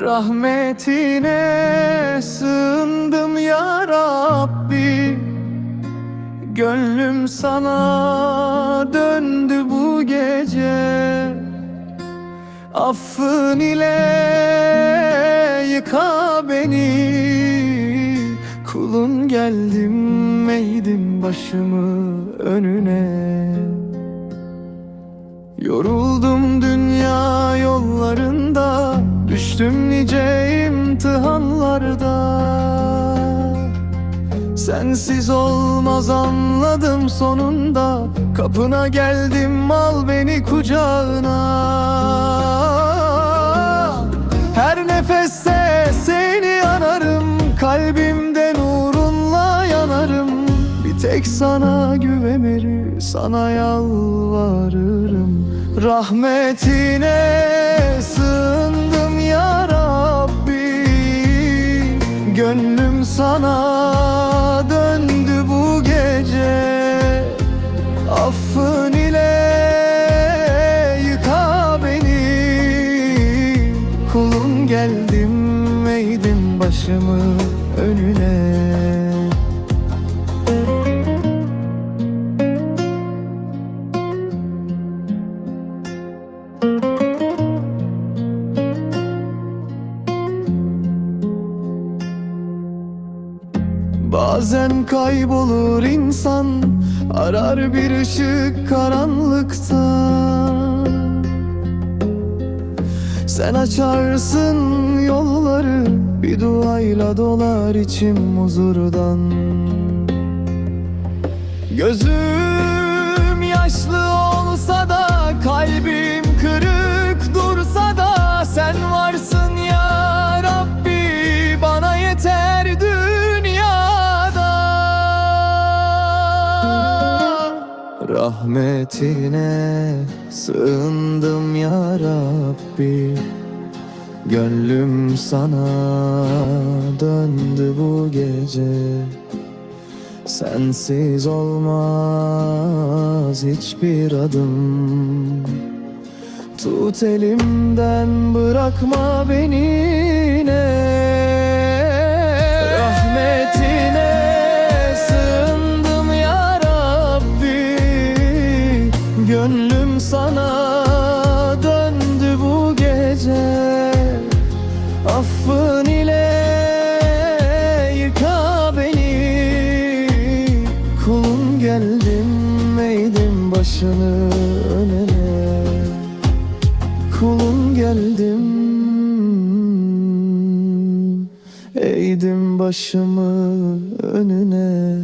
Rahmetine sığındım ya Rabbi. Gönlüm sana döndü bu gece. Affın ile yıka beni. Kulun geldim eğdim başımı önüne. Yoruldum Düştüm nice imtihanlarda. Sensiz olmaz anladım sonunda. Kapına geldim al beni kucağına. Her nefeste seni anarım Kalbimde nurunla yanarım. Bir tek sana güvenir Sana yalvarırım. Rahmetine sığındım Gönlüm sana döndü bu gece. Affın ile yıka beni. Kulun geldim eğdim başımı önüne Bazen kaybolur insan Arar bir ışık karanlıkta. Sen açarsın yolları Bir duayla dolar içim huzurdan. Gözüm Rahmetine sığındım ya Rabbi. Gönlüm sana döndü bu gece. Sensiz olmaz hiçbir adım. Tut elimden bırakma beni ne Affın ile yıka beni. Kulun geldim eğdim başını önüne. Kulun geldim Eğdim başımı önüne